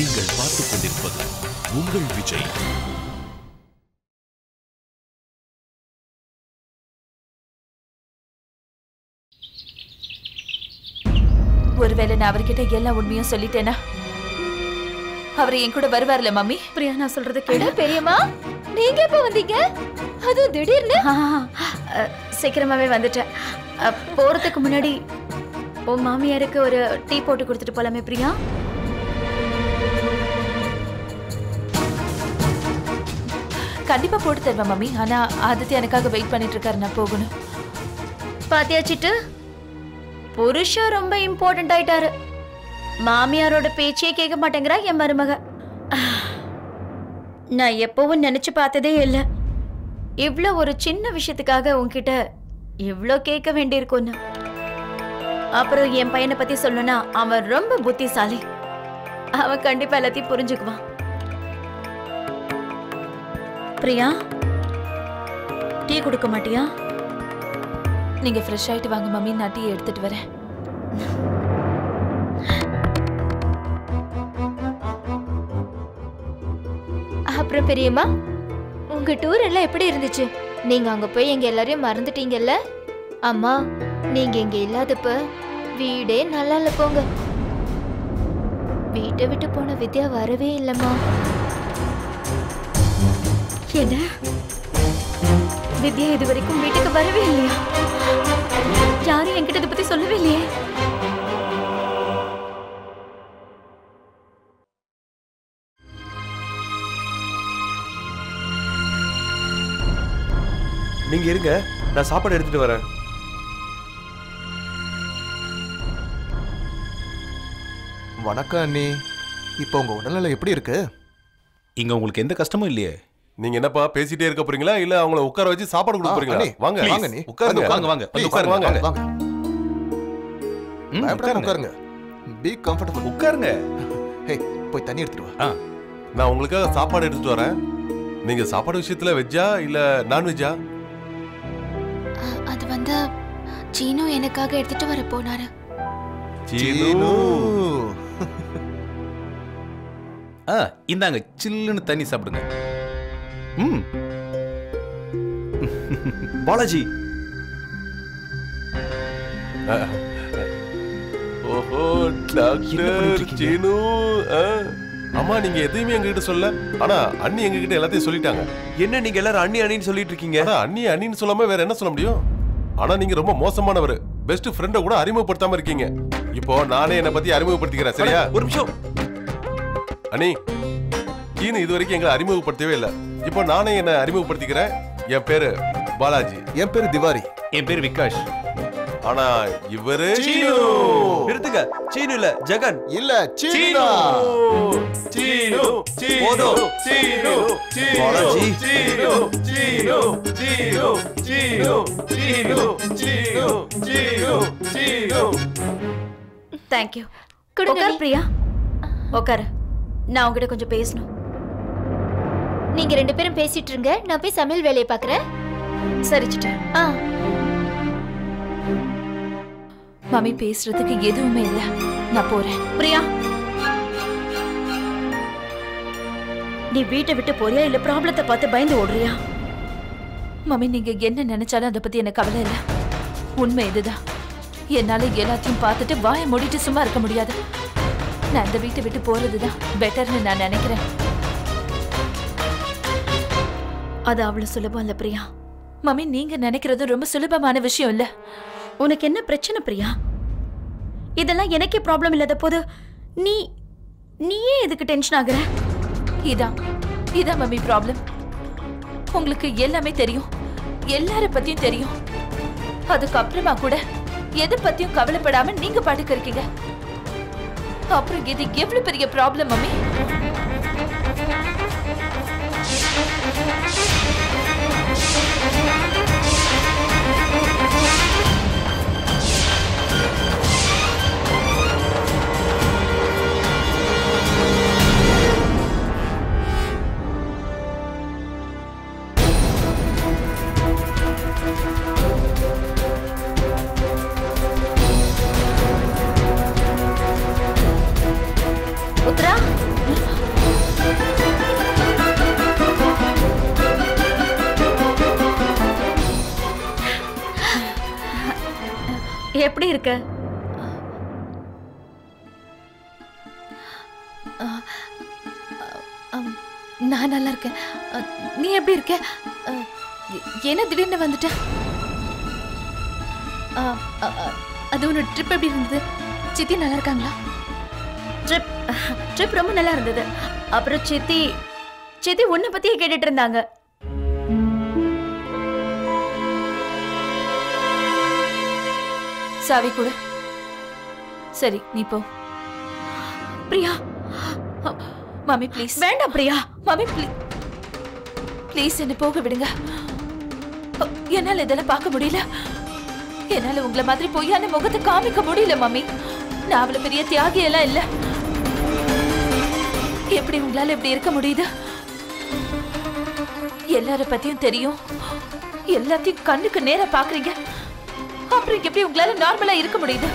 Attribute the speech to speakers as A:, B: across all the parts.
A: நீங்கள் பார்த்துக் கொண்டிருப்பது உங்கள் விஜய்.
B: ஒருவேளை நான் அவர்கிட்ட எல்லா உண்மையும் சொல்லிட்டேனா? அவர் என் கூட வருவார்ல மம்மி?
C: பிரியா நான் சொல்றது கேளு.
D: பெரியம்மா நீங்க எப்ப வந்தீங்க? அது திடீர்னு?
C: சீக்கிரமாவே வந்துட்டேன். போறதுக்கு முன்னாடி உன் மாமியாருக்கு ஒரு டீ போட்டு கொடுத்துட்டு போலாமே பிரியா?
B: கண்டிப்பா போட்டு தருவேன் மம்மி. ஆனா ஆதித்யா எனக்காக வெயிட் பண்ணிட்டு இருக்காரு. நான் போகணும்.
C: பாத்தியா சிட்டு? புருஷன் ரொம்ப இம்பார்ட்டன்ட் ஆயிட்டாரு. மாமியாரோட பேச்சே கேட்க மாட்டேங்கிறா என் மருமக. நான் எப்பவும் நினைச்சு பார்த்ததே இல்லை. இவ்வளோ ஒரு சின்ன விஷயத்துக்காக உன்கிட்ட இவ்வளோ கேட்க வேண்டியிருக்கும்னு அப்புறம் என் பையனை பத்தி சொல்லணும்னா அவன் ரொம்ப புத்திசாலி. அவன் கண்டிப்பா எல்லாத்தையும் புரிஞ்சுக்குவான். பிரியா? டீ கொடுக்க மாட்டியா?
B: நீங்க ஃப்ரெஷ் ஆயிட்டு வாங்க மம்மி. நான் டீ எடுத்துட்டு வரேன்.
D: அப்புறம் பெரியம்மா உங்க டூர் எல்லாம் எப்படி இருந்துச்சு? நீங்க அங்க போய் எங்க எல்லாரையும் மறந்துட்டீங்கல்ல? அம்மா நீங்க இங்க இல்லாதப்ப வீடே நல்லா இல்ல போங்க. வீட்டை விட்டு போன வித்யா வரவே இல்லம்மா.
C: என்ன? வித்யா இது வரைக்கும் வீட்டுக்கு வரவே இல்லையா? யாரும் என்கிட்ட இதை பத்தி சொல்லவே இல்லையே?
E: நீங்க இருங்க நான் சாப்பாடு எடுத்துட்டு வரேன்.
F: வணக்கம் அண்ணி. இப்போ உங்க உடல்நிலை எப்படி இருக்கு?
A: இங்க உங்களுக்கு எந்த கஷ்டமும் இல்லையே.
E: நீங்க என்னப்பா பேசிட்டே இருக்க போறீங்களா? இல்ல அவங்கள உட்கார வச்சு சாப்பாடு கொடுக்க போறீங்களா? வாங்க.
F: வாங்க அண்ணி.
E: உட்காருங்க.
A: வாங்க, வாங்க. உட்காருங்க,
E: வாங்க.
F: வாங்க.
A: உட்காருங்க.
F: உட்காருங்க. பி கம்ஃபர்டபுள்
A: உட்காருங்க.
F: ஹே போய் தண்ணி எடுத்துட்டு வா.
E: நான் உங்களுக்காக சாப்பாடு எடுத்துட்டு வரேன். நீங்க சாப்பாடு விஷயத்துல வெஜ்ஜா இல்ல நான்வெஜ்ஜா
D: அது வந்து சீனு எனக்காக எடுத்துட்டு வர போனாரு.
E: சீனு
A: ஆ இந்தாங்க சில்லுன்னு தண்ணி சாப்பிடுங்க. ம்.
E: பாலாஜி. ஓஹோ டாக்டர் சீனு. அம்மா நீங்க எதையுமே எங்ககிட்ட சொல்ல. ஆனா அண்ணி எங்ககிட்ட எல்லாத்தையும் சொல்லிட்டாங்க.
G: என்ன நீங்க எல்லாரும் அண்ணி அண்ணின்னு சொல்லிட்டு இருக்கீங்க?
E: ஆனா அண்ணி அண்ணின்னு சொல்லாம வேற என்ன சொல்ல முடியும்? ஆனா நீங்க ரொம்ப மோசமானவர். பெஸ்ட் ஃப்ரெண்ட கூட அறிமுகப்படுத்தாம இருக்கீங்க. இப்போ நானே என்ன பத்தி அறிமுகப்படுத்திக்கிறேன் சரியா?
G: ஒரு நிமிஷம்.
E: அண்ணி சீனு இது வரைக்கும் எங்களை அறிமுகப்படுத்தவே இல்ல. இப்போ நானே என்ன அறிமுகப்படுத்திக்கிறேன். என் பேரு பாலாஜி.
F: என் பேரு திவாரி.
A: என் பேர் விகாஷ்.
E: ஆனா இவரு
G: நிறுத்துங்க. சீனு இல்ல ஜெகன்.
F: இல்ல சீனா
E: சீனு.
G: போதும்.
E: சீனு
G: பாலாஜி.
E: சீனு சீனு சீனு சீனு சீனு சீனு சீனு சீனு.
C: தேங்க்யூ
D: கொடுங்க
C: உட்கார்
D: நீ.
C: பிரியா. உட்காரு நான் உங்ககிட்ட கொஞ்சம் பேசணும்.
D: நீங்க ரெண்டு பேரும் பேசிட்டு இருங்க. நான் போய் சமையல் வேலையை பாக்குறேன்
C: சரிச்சிட்டேன்
D: ஆ.
B: மம்மி பேசுறதுக்கு எதுவுமே இல்ல. நான் போறேன்.
C: பிரியா? நீ வீட்டை விட்டு போறியா? இல்ல ப்ராப்ளத்தை பார்த்து பயந்து ஓடுறியா?
B: மம்மி நீங்க என்ன நினைச்சாலும் அதை பத்தி எனக்கு கவலை இல்ல. உண்மை இதுதான். என்னால எல்லாத்தையும் பார்த்துட்டு வாயை மூடிட்டு சும்மா இருக்க முடியாது. நான் இந்த வீட்டை விட்டு போறதுதான் பெட்டர்னு நான் நினைக்கிறேன்.
C: அது அவ்வளவு சுலபம் இல்ல பிரியா.
B: மம்மி நீங்க நினைக்கிறது ரொம்ப சுலபமான விஷயம் இல்ல.
C: உனக்கு என்ன பிரச்சனை பிரியா? இதெல்லாம் எனக்கே ப்ராப்ளம் இல்லாத போது நீ நீயே எதுக்கு டென்ஷன் ஆகுற?
B: இதான் இதான் மம்மி ப்ராப்ளம் உங்களுக்கு எல்லாமே தெரியும். எல்லார பத்தியும் தெரியும். அதுக்கப்புறமா கூட எதை பத்தியும் கவலைப்படாம நீங்க பாட்டுக்கு இருக்கீங்க. அப்புறம் இது எவ்வளவு பெரிய ப்ராப்ளம் மம்மி? இருக்கேன் நீ எப்படி இருக்க? என்ன திடீர்னு வந்துட்ட? அது உன்னோட ட்ரிப் எப்படி இருந்தது? சித்தி நல்லா இருக்காங்களா?
C: ட்ரிப் ட்ரிப் ரொம்ப நல்லா இருந்தது. அப்புறம் சித்தி சித்தி உன்னை பத்தியே கேட்டுட்டு இருந்தாங்க.
B: சாவி கூட. சரி நீ போ.
C: பிரியா
B: மாமி ப்ளீஸ்
C: வேண்டாம் பிரியா
B: மாமி ப்ளீஸ் ப்ளீஸ் என்ன போக விடுங்க. என்னால் இதெல்லாம் பார்க்க முடியல. என்னால் உங்களை மாதிரி பொய்யான முகத்தை காமிக்க முடியல மாமி நான் அவ்வளோ பெரிய தியாகியெல்லாம் எல்லாம் எப்படி உங்களால் இப்படி இருக்க முடியுது? எல்லார பத்தியும் தெரியும். எல்லாத்தையும் கண்ணுக்கு நேராக பாக்குறீங்க. அப்புறம் எப்படி உங்களால நார்மலா இருக்க முடியுது?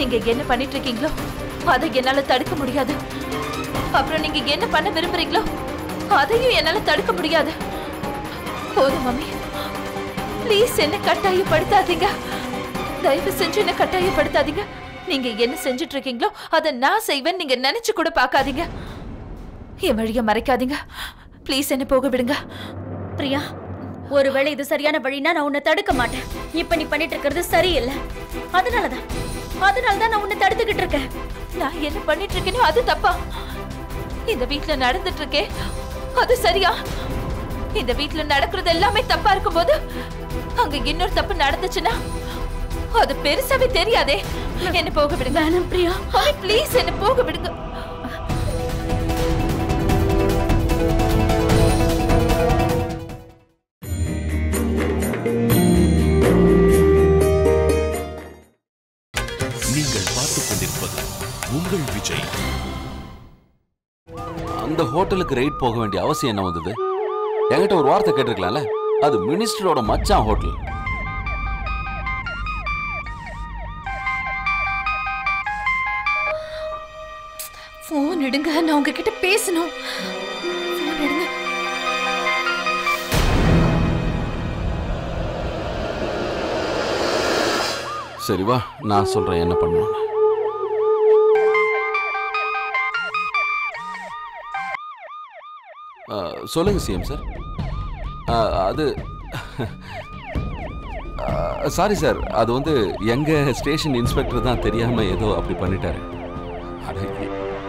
B: நீங்க என்ன பண்ணிட்டு இருக்கீங்களோ அதை என்னால தடுக்க முடியாது. அப்புறம் நீங்க என்ன பண்ண விரும்புறீங்களோ அதையும் என்னால தடுக்க முடியாது. போதும் மம்மி. ப்ளீஸ் என்ன கட்டாயப்படுத்தாதீங்க. தயவு செஞ்சு என்ன கட்டாயப்படுத்தாதீங்க. நீங்க என்ன செஞ்சுட்டு இருக்கீங்களோ அதை நான் செய்வேன் நீங்க நினைச்சு கூட பார்க்காதீங்க. என் வழிய மறைக்காதீங்க. ப்ளீஸ் என்ன போக விடுங்க.
C: பிரியா ஒருவேளை இது சரியான வழினா நான் உன்னை தடுக்க மாட்டேன். இப்ப நீ பண்ணிட்டு இருக்கிறது சரியில்லை. அதனாலதான் அதனாலதான் நான் உன்னை தடுத்துக்கிட்டு இருக்கேன்
B: நான் என்ன பண்ணிட்டு இருக்கேனோ அது தப்பா. இந்த வீட்ல நடந்துட்டு இருக்கே அது சரியா? இந்த வீட்ல நடக்கிறது எல்லாமே தப்பா இருக்கும்போது அங்க இன்னொரு தப்பு நடந்துச்சுன்னா அது பெருசாவே தெரியாதே. என்ன போக விடுங்க.
C: பிரியா.
B: ப்ளீஸ் என்ன போக விடுங்க.
H: அந்த ஹோட்டலுக்கு ரைட் போக வேண்டிய அவசியம் என்ன வந்தது? என்கிட்ட ஒரு வார்த்தை கேட்டிருக்கலாம்ல? அது மினிஸ்டரோட மச்சான் ஹோட்டல்.
B: போன் எடுங்க நான் உங்ககிட்ட பேசணும். போன் எடுங்க.
H: சரி வா நான் சொல்றேன் என்ன பண்ணணும் சொல்லுங்க சிஎம் சார். அது சாரி சார். அது வந்து எங்கள் ஸ்டேஷன் இன்ஸ்பெக்டர் தான் தெரியாமல் ஏதோ அப்படி பண்ணிட்டாரு. அட,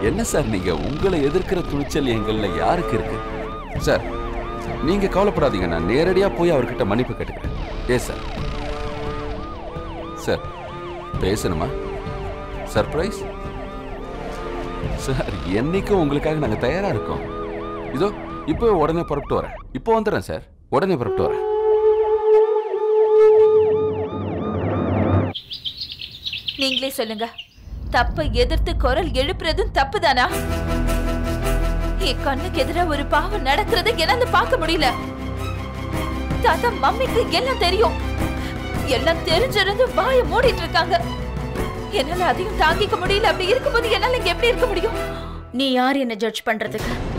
H: என்ன சார் நீங்கள் உங்களை எதிர்க்கிற துணிச்சல் எங்களில் யாருக்கு இருக்கு? சார் நீங்கள் கவலைப்படாதீங்க. நான் நேரடியாக போய் அவர்கிட்ட மன்னிப்பு கேட்டுக்கிறேன். ஏ சார். சார் பேசணுமா? சர்ப்ரைஸ்? சார் என்னைக்கும் உங்களுக்காக நாங்கள் தயாராக இருக்கோம். இதோ இப்போ உடனே புறப்பட்டு வரேன். இப்போ வந்துடுறேன் சார். உடனே புறப்பட்டு வரேன்.
B: நீங்களே சொல்லுங்க. தப்பை எதிர்த்து குரல் எழுப்புறதும் தப்புதானா? என் கண்ணுக்கு எதிரா ஒரு பாவம் நடக்கிறத என்னால பார்க்க முடியல. தாத்தா மம்மிக்கு எல்லாம் தெரியும். எல்லாம் தெரிஞ்சிருந்து வாயை மூடிட்டு இருக்காங்க. என்னால அதையும் தாங்கிக்க முடியல. அப்படி இருக்கும்போது என்னால இங்க எப்படி இருக்க முடியும்?
C: நீ யார் என்ன ஜட்ஜ் பண்றதுக்கு?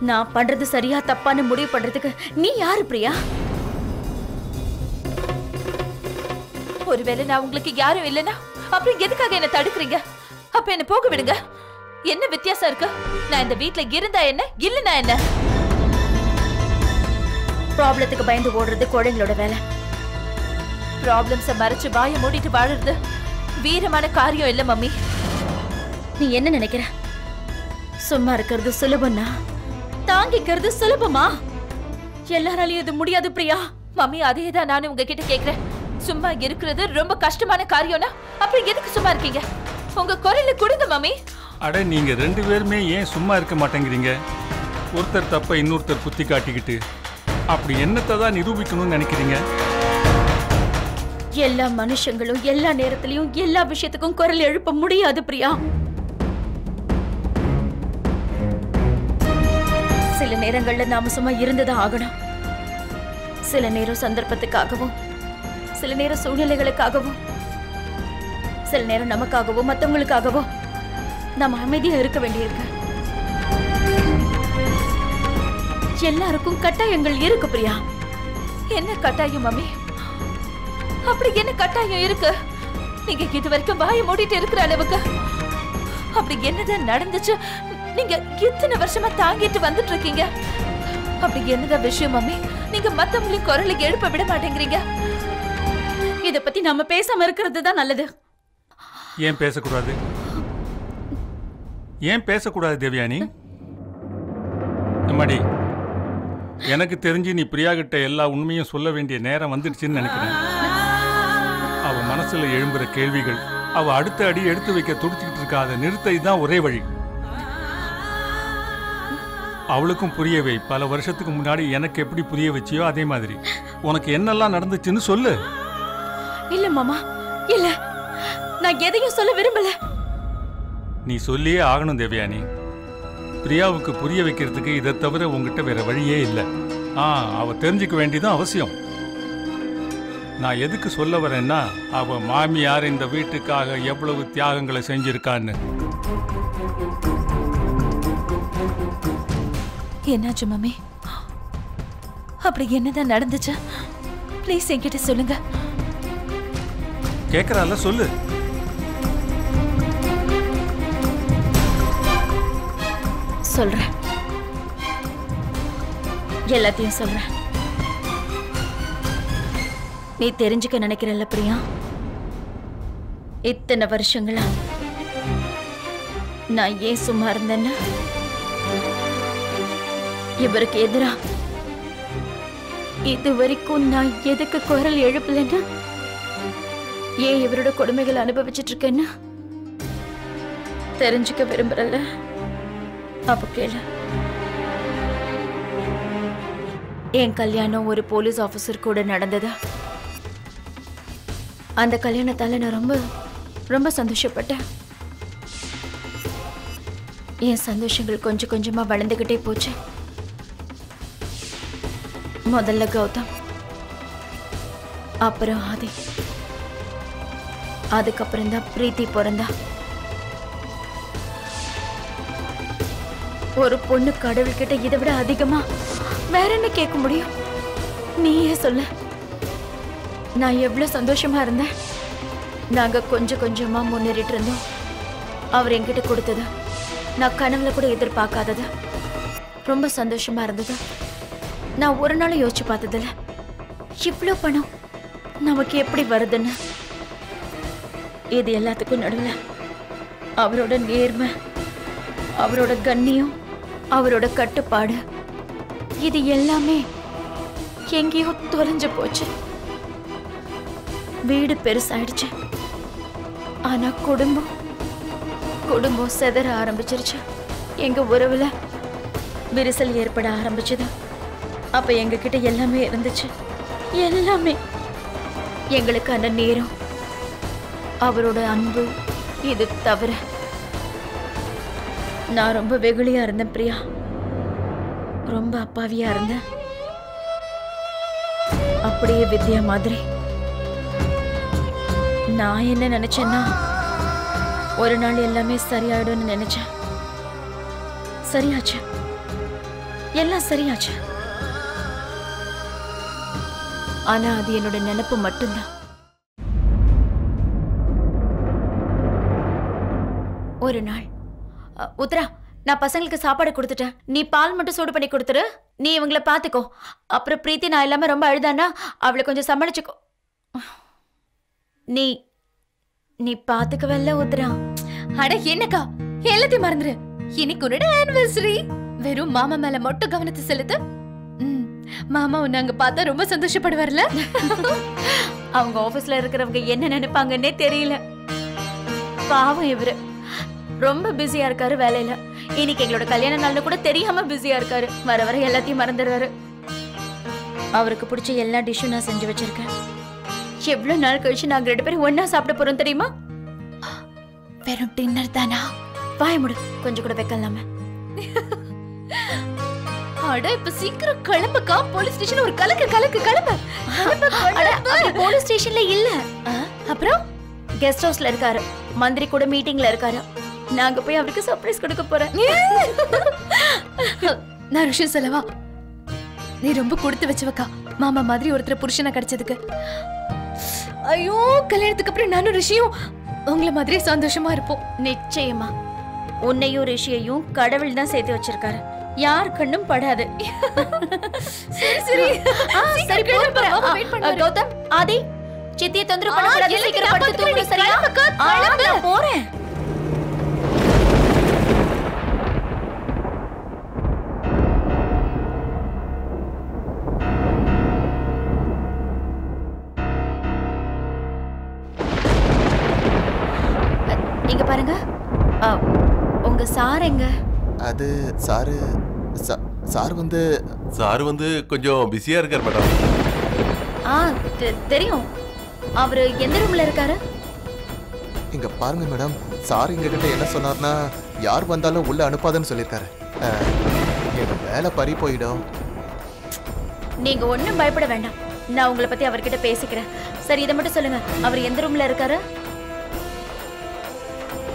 C: நான் பண்றது சரியா தப்பான்னு முடிவு பண்றதுக்கு நீ யாரு பிரியா?
B: ஒருவேளை நான் உங்களுக்கு யாரும் இல்லைன்னா அப்புறம் எதுக்காக என்ன தடுக்கிறீங்க? அப்ப என்ன போக விடுங்க. என்ன வித்தியாசம் இருக்கு? நான் இந்த வீட்ல இருந்தா என்ன இல்லனா என்ன?
C: ப்ராப்ளத்துக்கு பயந்து ஓடுறது குழந்தைங்களோட வேலை.
B: ப்ராப்ளம்ஸ மறைச்சு வாய மூடிட்டு வாழறது வீரமான காரியம் இல்ல மம்மி.
C: நீ என்ன நினைக்கிற? சும்மா இருக்கிறது சுலபம்னா? தாங்கிக்கிறது சுலபமா? எல்லாராலையும் இது முடியாது பிரியா.
B: மம்மி அதே தான் நானும் உங்ககிட்ட கேக்குறேன். சும்மா இருக்கிறது ரொம்ப கஷ்டமான காரியம்னா அப்புறம் எதுக்கு சும்மா இருக்கீங்க? உங்க குரல்ல கொடுங்க மம்மி.
I: அட நீங்க ரெண்டு பேருமே ஏன் சும்மா இருக்க மாட்டேங்கிறீங்க? ஒருத்தர் தப்ப இன்னொருத்தர் குத்தி காட்டிக்கிட்டு அப்படி என்னத்தை தான் நிரூபிக்கணும்னு நினைக்கிறீங்க?
C: எல்லா மனுஷங்களும் எல்லா நேரத்திலயும் எல்லா விஷயத்துக்கும் குரல் எழுப்ப முடியாது பிரியா. சில நேரங்கள்ல நாம சும்மா இருந்துதான் ஆகணும். சில நேரம் சந்தர்ப்பத்துக்காகவும் சில நேரம் சூழ்நிலைகளுக்காகவும் சில நேரம் நமக்காகவோ மத்தவங்களுக்காகவோ நாம அமைதியா இருக்க வேண்டியிருக்கு. எல்லாருக்கும் கட்டாயங்கள் இருக்கு பிரியா.
B: என்ன கட்டாயம் மம்மி? அப்படி என்ன கட்டாயம் இருக்கு? நீங்க இது வரைக்கும் வாய மூடிட்டு இருக்கிற அளவுக்கு அப்படி என்னதான் நடந்துச்சு? நீங்க எத்தனை வருஷமா தாங்கிட்டு வந்துட்டு இருக்கீங்க அப்படி என்னதான் விஷயம் மம்மி? நீங்க மத்தவங்களின் குரலை எழுப்ப விட மாட்டேங்கிறீங்க.
C: இத பத்தி நம்ம பேசாம இருக்கிறது தான் நல்லது.
I: ஏன் பேசக்கூடாது? ஏன் பேசக்கூடாது தேவயானி? அம்மாடி எனக்கு தெரிஞ்சு நீ பிரியா கிட்ட எல்லா உண்மையும் சொல்ல வேண்டிய நேரம் வந்துடுச்சுன்னு நினைக்கிறேன். அவ மனசுல எழும்புற கேள்விகள் அவ அடுத்த அடி எடுத்து வைக்க துடிச்சுக்கிட்டு இருக்காத நிறுத்த இதுதான் ஒரே வழி. அவளுக்கும் புரிய வை பல வருஷத்துக்கு முன்னாடி எனக்கு எப்படி புரிய வச்சியோ அதே மாதிரி. உனக்கு என்னெல்லாம் நடந்துச்சுன்னு சொல்லு.
C: இல்ல மாமா. இல்ல. நான் எதையும் சொல்ல விரும்பல.
I: நீ சொல்லியே ஆகணும் தேவயானி. பிரியாவுக்கு புரிய வைக்கிறதுக்கு இதை தவிர உங்ககிட்ட வேற வழியே இல்லை. ஆ அவ தெரிஞ்சுக்க வேண்டியதும் அவசியம். நான் எதுக்கு சொல்ல வரேன்னா அவ மாமியார் இந்த வீட்டுக்காக எவ்வளவு தியாகங்களை செஞ்சிருக்கான்னு.
B: என்னாச்சு மம்மி? அப்படி என்னதான் நடந்துச்சு? ப்ளீஸ் என்கிட்ட சொல்லுங்க.
I: கேட்கறால சொல்லு.
C: சொல்றேன். எல்லாத்தையும் சொல்றேன். நீ தெரிஞ்சுக்க நினைக்கிறல்ல பிரியா? இத்தனை வருஷங்களா நான் ஏன் சும்மா இருந்தேன்னு? இவருக்கு எதிரா? இது வரைக்கும் நான் எதுக்கு குரல் எழுப்பலன்னா? ஏன் இவரோட கொடுமைகளை அனுபவிச்சிட்டு இருக்கேன்னு தெரிஞ்சுக்க விரும்புறல அப்ப கேளு. என் கல்யாணம் ஒரு போலீஸ் ஆபீசர் கூட நடந்ததா? அந்த கல்யாணத்தால நான் ரொம்ப ரொம்ப சந்தோஷப்பட்டேன். என் சந்தோஷங்கள் கொஞ்சம் கொஞ்சமா வளர்ந்துகிட்டே போச்சு. முதல்ல கௌதம் அப்புறம் ஆதி அதுக்கப்புறம் தான் பிரீத்தி பிறந்தா ஒரு பொண்ணு கடவுள்கிட்ட இதை விட அதிகமா வேற என்ன கேட்க முடியும் நீயே சொல்ல நான் எவ்வளவு சந்தோஷமா இருந்தேன் நாங்க கொஞ்சம் கொஞ்சமா முன்னேறிட்டு இருந்தோம் அவர் என்கிட்ட கொடுத்தது நான் கனவுல கூட எதிர்பார்க்காதது ரொம்ப சந்தோஷமா இருந்தது நான் ஒரு நாள் யோசிச்சு பார்த்ததில்ல. இவ்வளோ பணம் நமக்கு எப்படி வருதுன்னு? இது எல்லாத்துக்கும் நடுவில் அவரோட நேர்மை அவரோட கண்ணியம் அவரோட கட்டுப்பாடு இது எல்லாமே எங்கேயோ தொலைஞ்சு போச்சு. வீடு பெருசாயிடுச்சு. ஆனா குடும்பம் குடும்பம் செதற ஆரம்பிச்சிருச்சு. எங்க உறவுல விரிசல் ஏற்பட ஆரம்பிச்சது. அப்ப எங்க கிட்ட எல்லாமே இருந்துச்சு. எல்லாமே. எங்களுக்கான நேரம் அவரோட அன்பு இது தவிர. நான் ரொம்ப வெகுளியா இருந்தேன் பிரியா. ரொம்ப அப்பாவியா இருந்தேன். அப்படியே வித்யா மாதிரி. நான் என்ன நினைச்சேன்னா ஒரு நாள் எல்லாமே சரியாயிடும்னு நினைச்சேன். சரியாச்சு. எல்லாம் சரியாச்சு. ஆனா அது என்னோட நினைப்பு மட்டும்தான். ஒரு நாள். உத்ரா நான் பசங்களுக்கு சாப்பாடு கொடுத்துட்டேன். நீ பால் மட்டும் சூடு பண்ணி கொடுத்துரு. நீ இவங்கள பாத்துக்கோ. அப்புறம் பிரீத்தி நான் இல்லாம ரொம்ப அழுதானா அவளை கொஞ்சம் சமாளிச்சுக்கோ. நீ நீ பாத்துக்கவல்ல உத்ரா
D: அட என்னக்கா? எல்லாத்தையும் மறந்துரு. இன்னைக்கு உன்னோட ஆனிவர்சரி வெறும் மாமா மேல மட்டும் கவனத்தை செலுத்து. மாமா உன்னை அங்க பார்த்தா ரொம்ப சந்தோஷப்படுவார்ல?
C: அவங்க ஆபீஸ்ல இருக்கிறவங்க என்ன நினைப்பாங்கன்னே தெரியல. பாவம் இவரு. ரொம்ப பிஸியா இருக்காரு வேலையில. இன்னைக்கு எங்களோட கல்யாண நாள்னு கூட தெரியாம பிஸியா இருக்காரு. வர வர எல்லாத்தையும் மறந்துடுவாரு அவருக்கு பிடிச்ச எல்லா டிஷ்ஷும் நான் செஞ்சு வச்சிருக்கேன். எவ்வளவு நாள் கழிச்சு நாங்க ரெண்டு பேரும் ஒண்ணா சாப்பிட போறோம் தெரியுமா?
D: வெறும் டின்னர் தானா?
C: வாய முடு. கொஞ்சம் கூட வைக்கலாமே.
D: அட இப்ப சீக்கிரம் கிளம்புக்கா? போலீஸ் ஸ்டேஷன் ஒரு கலக்கு கலக்கு கிளம்பு.
C: போலீஸ் ஸ்டேஷன்ல இல்ல.
D: அப்புறம்?
C: கெஸ்ட் ஹவுஸ்ல இருக்காரு. மந்திரி கூட மீட்டிங்ல இருக்காரு. நாங்க போய் அவருக்கு சர்ப்ரைஸ் கொடுக்க போறேன்.
D: நான் ஒரு விஷயம் சொல்லவா? நீ ரொம்ப கொடுத்து வச்சவக்கா. மாமா மாதிரி ஒருத்தர் புருஷனை கிடைச்சதுக்கு.
J: ஐயோ கல்யாணத்துக்கு அப்புறம் நானும் ரிஷியும் உங்களை மாதிரி சந்தோஷமா இருப்போம்.
C: நிச்சயமா. உன்னையும் ரிஷியையும் கடவுள் தான் சேர்த்து வச்சிருக்காரு. யார் கண்ணும் படாது.
J: சரி சரி.
C: சரி. கௌதம் ஆதி சித்தியை தொந்தரவு பண்ணக்கூடாது சீக்கிரம் படுத்து. சரியா. நான் போறேன். இங்க பாருங்க. உங்க சார் எங்க?
F: அது சாரு சார் வந்து
E: சார் வந்து கொஞ்சம் பிஸியா இருக்கார் மேடம்.
C: ஆ தெ- தெரியும். அவரு எந்த ரூம்ல இருக்காரு?
F: இங்க பாருங்க மேடம் சார் எங்க கிட்ட என்ன சொன்னார்னா யார் வந்தாலும் உள்ள அனுப்பாதுன்னு சொல்லியிருக்காரு. எங்க வேலை பறி போயிடும்.
C: நீங்க ஒண்ணும் பயப்பட வேண்டாம். நான் உங்களை பத்தி அவர்கிட்ட பேசிக்கிறேன். சரி இதை மட்டும் சொல்லுங்க. அவர் எந்த ரூம்ல இருக்காரு?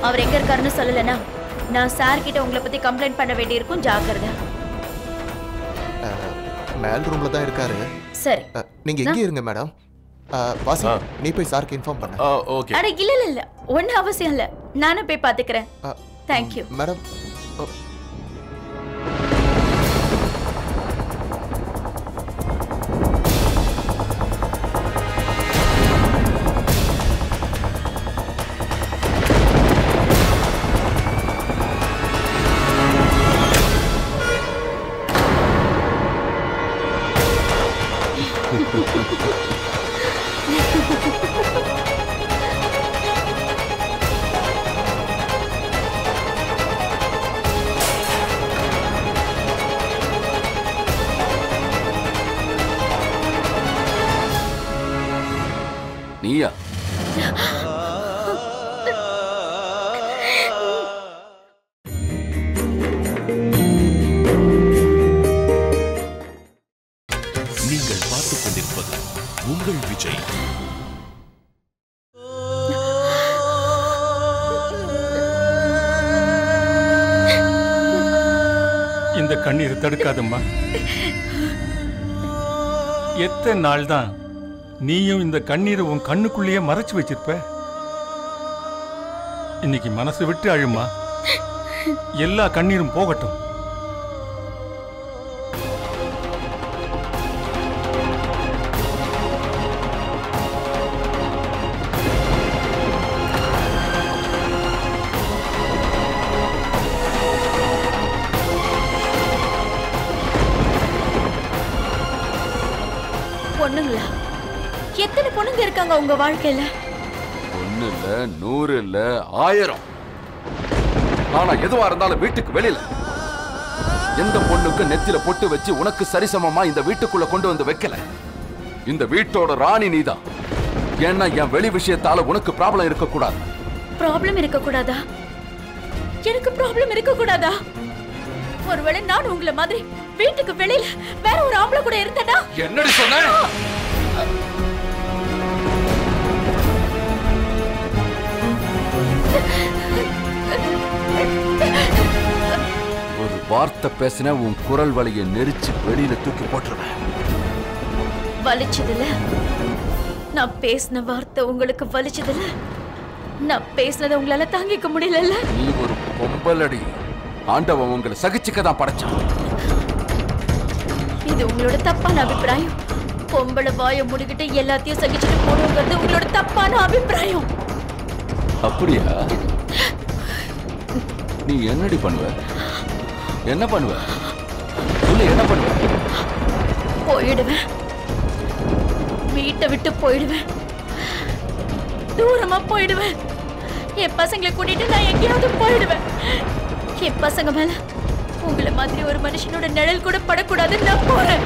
C: அவர் எங்க இருக்காருன்னு சொல்லலைன்னா? நான் சார் கிட்ட உங்களை பத்தி கம்ப்ளைண்ட் பண்ண வேண்டியிருக்கும். ஜாக்கிரதை.
F: மேல் ரூம்ல தான் இருக்காரு.
C: சரி.
F: நீங்க எங்கே இருங்க மேடம் வாசி நீ போய் சாருக்கு இன்ஃபார்ம் பண்ண.
E: ஓகே.
C: அட இல்ல இல்ல இல்ல. ஒன்னும் அவசியம் இல்ல. நானும் போய் பாத்துக்கிறேன். தேங்க்யூ
F: மேடம்
K: நீங்கள் பார்த்துக் கொண்டிருப்பது உங்கள் விஜய்.
I: இந்த கண்ணீரை தடுக்காதம்மா. எத்தனை நாள் தான் நீயும் இந்த கண்ணீரை உன் கண்ணுக்குள்ளேயே மறைச்சு வச்சிருப்ப? இன்னைக்கு மனசு விட்டு அழுமா. எல்லா கண்ணீரும் போகட்டும்.
C: பொண்ணுங்களா எத்தனை பொண்ணுங்க இருக்காங்க உங்க வாழ்க்கையில?
H: இல்ல நூறு இல்ல ஆயிரம். ஆனா எதுவா இருந்தாலும் வீட்டுக்கு வெளியில. எந்த பொண்ணுக்கு நெத்தில பொட்டு வச்சு உனக்கு சரிசமமா இந்த வீட்டுக்குள்ள கொண்டு வந்து வைக்கல? இந்த வீட்டோட ராணி நீதான். ஏன்னா என் வெளி விஷயத்தால உனக்கு ப்ராப்ளம் இருக்க கூடாது
C: ப்ராப்ளம் இருக்க கூடாதா எனக்கு ப்ராப்ளம் இருக்க கூடாதா ஒருவேளை நான் உங்களை மாதிரி வீட்டுக்கு வெளியில வேற ஒரு ஆம்பளை கூட இருந்தேனா?
H: என்னடி சொன்ன? வார்த்தை பேசின உன் குரல் வலியை நெரிச்சு வெளியில தூக்கி போட்டுருவேன்.
C: வலிச்சதுல? நான் பேசின வார்த்தை உங்களுக்கு வலிச்சதுல? நான் பேசினதை உங்களால தாங்கிக்க முடியலல்ல?
H: நீ ஒரு பொம்பலடி ஆண்டவன் உங்களை சகிச்சுக்க தான் படைச்சான்.
C: இது உங்களோட தப்பான அபிப்பிராயம். பொம்பளை வாய முடிக்கிட்டு எல்லாத்தையும் சகிச்சுட்டு போடுங்கிறது உங்களோட தப்பான அபிப்பிராயம்.
H: அப்படியா? நீ என்னடி பண்ணுவ? என்ன பண்ணுவ? சொல்லு என்ன பண்ணுவ?
C: போயிடுவேன். வீட்டை விட்டு போயிடுவேன். தூரமா போயிடுவேன். என் பசங்களை கூட்டிட்டு நான் எங்கேயாவது போயிடுவேன். என் பசங்க மேல உங்களை மாதிரி ஒரு மனுஷனோட நிழல் கூட படக்கூடாதுன்னு நான் போறேன்.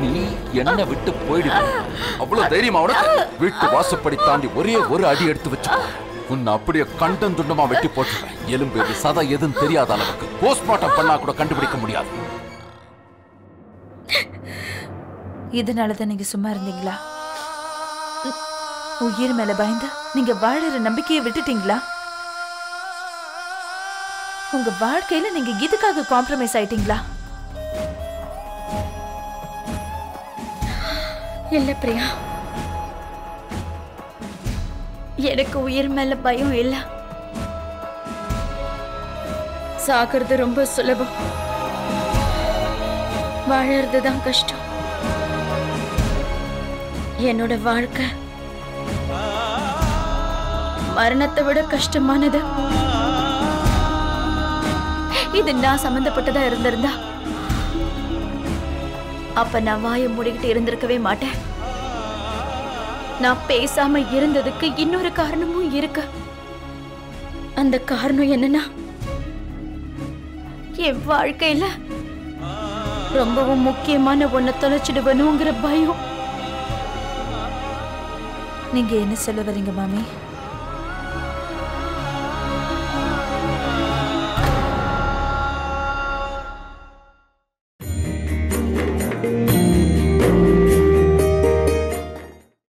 H: நீ என்ன விட்டு போயிடுவ அவ்வளவு தைரியமா உனக்கு? வீட்டு வாசப்படி தாண்டி ஒரே ஒரு அடி எடுத்து வச்சு உன்னை அப்படியே கண்டம் துண்டமா வெட்டி போட்டுருவேன் எலும்பு எது சதை எதுன்னு தெரியாத அளவுக்கு போஸ்ட்மார்ட்டம் பண்ணா கூட கண்டுபிடிக்க முடியாது.
B: இதனாலதான் நீங்க சும்மா இருந்தீங்களா? உயிர் மேல பயந்து நீங்க வாழற நம்பிக்கையை விட்டுட்டீங்களா? உங்க வாழ்க்கையில நீங்க இதுக்காக காம்ப்ரமைஸ் ஆயிட்டீங்களா?
C: இல்ல பிரியா. எனக்கு உயிர் மேல பயம் இல்ல. சாகிறது ரொம்ப சுலபம். வாழறது தான் கஷ்டம். என்னோட வாழ்க்கை. மரணத்தை விட கஷ்டமானது. இது நான் சம்பந்தப்பட்டதா இருந்திருந்தா. அப்ப நான் வாயை மூடிக்கிட்டு இருந்திருக்கவே மாட்டேன். நான் பேசாம இருந்ததுக்கு இன்னொரு காரணமும் இருக்கு. அந்த காரணம் என்னன்னா என் வாழ்க்கையில ரொம்பவும் முக்கியமான ஒன்ன தொலைச்சிடுவனுங்கிற பயம்.
B: நீங்க என்ன சொல்ல வரீங்க மாமி?